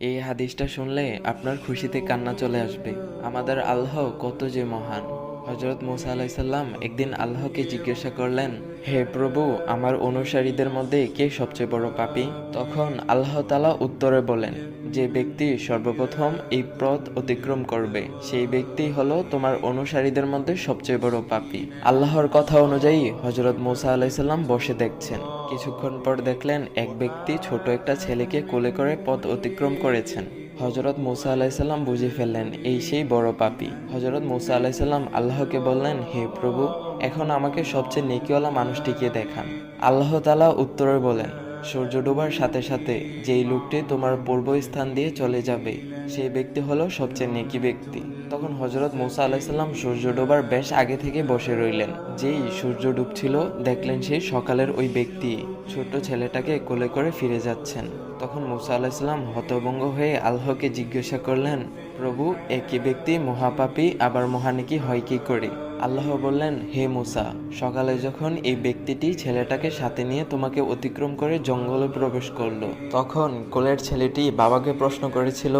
এই হাদিসটা শুনলে আপনার খুশিতে কান্না চলে আসবে। আমাদের আল্লাহ কত যে মহান। হজরত মুসা আলাইসাল্লাম একদিন আল্লাহকে জিজ্ঞাসা করলেন, হে প্রভু, আমার অনুসারীদের মধ্যে কে সবচেয়ে বড় পাপী? তখন আল্লাহ তালা উত্তরে বলেন, যে ব্যক্তি সর্বপ্রথম এই পথ অতিক্রম করবে, সেই ব্যক্তি হলো তোমার অনুসারীদের মধ্যে সবচেয়ে বড় পাপী। আল্লাহর কথা অনুযায়ী হজরত মুসা আলাইসাল্লাম বসে দেখছেন। কিছুক্ষণ পর দেখলেন, এক ব্যক্তি ছোট একটা ছেলেকে কোলে করে পথ অতিক্রম করেছেন। হজরত মৌসা আলাইসাল্লাম বুঝে ফেললেন, এই সেই বড় পাপি। হজরত মৌসা আলাইসাল্লাম আল্লাহকে বললেন, হে প্রভু, এখন আমাকে সবচেয়ে নেকিওয়ালা মানুষটিকে দেখান। আল্লাহ তালা উত্তরে বলেন, সূর্য ডোবার সাথে সাথে যেই লোকটি তোমার পূর্ব স্থান দিয়ে চলে যাবে, সেই ব্যক্তি হলো সবচেয়ে নেকি ব্যক্তি। তখন হজরত মুসা আলাইসাল্লাম সূর্য ডোবার বেশ আগে থেকে বসে রইলেন। যেই সূর্য ডুবছিল, দেখলেন সেই সকালের ওই ব্যক্তি ছোট্ট ছেলেটাকে কোলে করে ফিরে যাচ্ছেন। তখন মুসা আলাইসাল্লাম হতভঙ্গ হয়ে আল্লাহকে জিজ্ঞাসা করলেন, প্রভু একই ব্যক্তি? মহাপাপী, আবার মহানিকি হয় কি করে? আল্লাহ বললেন, হে মুসা, সকালে যখন এই ব্যক্তিটি ছেলেটাকে সাথে নিয়ে তোমাকে অতিক্রম করে জঙ্গলে প্রবেশ করল, তখন কোলের ছেলেটি বাবাকে প্রশ্ন করেছিল,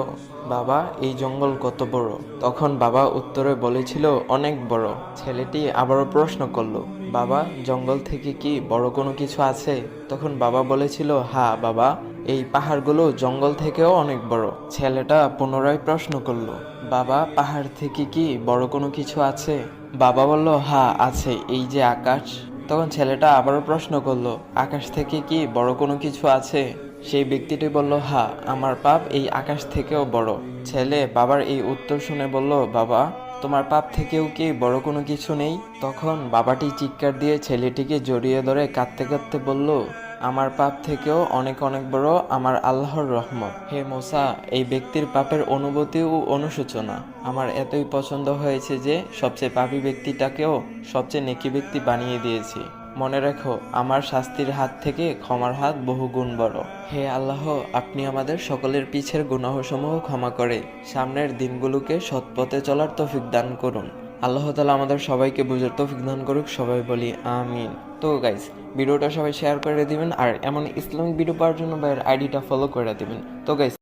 বাবা, এই জঙ্গল কত বড়? তখন বাবা উত্তরে বলেছিল, অনেক বড়। ছেলেটি আবারও প্রশ্ন করল, বাবা, জঙ্গল থেকে কি বড় কোনো কিছু আছে? তখন বাবা বলেছিল, হা, বাবা, এই পাহাড়গুলো জঙ্গল থেকেও অনেক বড়। ছেলেটা পুনরায় প্রশ্ন করল, বাবা, পাহাড় থেকে কি বড় কোনো কিছু আছে? বাবা বলল, হা, আছে, এই যে আকাশ। তখন ছেলেটা আবারও প্রশ্ন করল, আকাশ থেকে কি বড় কোনো কিছু আছে? সেই ব্যক্তিটি বলল, হা, আমার পাপ এই আকাশ থেকেও বড়। ছেলে বাবার এই উত্তর শুনে বলল, বাবা, তোমার পাপ থেকেও কি বড় কোনো কিছু নেই? তখন বাবাটি চিৎকার দিয়ে ছেলেটিকে জড়িয়ে ধরে কাঁদতে কাঁদতে বলল, আমার পাপ থেকেও অনেক অনেক বড় আমার আল্লাহর রহমত। হে মোসা, এই ব্যক্তির পাপের অনুভূতি ও অনুশোচনা। আমার এতই পছন্দ হয়েছে যে সবচেয়ে পাপী ব্যক্তিটাকেও সবচেয়ে নেকি ব্যক্তি বানিয়ে দিয়েছি। মনে রেখো, আমার শাস্তির হাত থেকে ক্ষমার হাত বহু গুণ বড়। হে আল্লাহ, আপনি আমাদের সকলের পিছের গুনাহসমূহ ক্ষমা করে সামনের দিনগুলোকে সৎপথে চলার তৌফিক দান করুন। আল্লাহ তালা আমাদের সবাইকে বুঝার তৌফিক দান করুক, সবাই বলি আমিন। তো গাইস ভিডিওটা সবাই শেয়ার করে দিবেন, আর এমন ইসলামিক ভিডিও পাওয়ার জন্য ভাইয়ের আইডিটা ফলো করে দিবেন। তো গাইস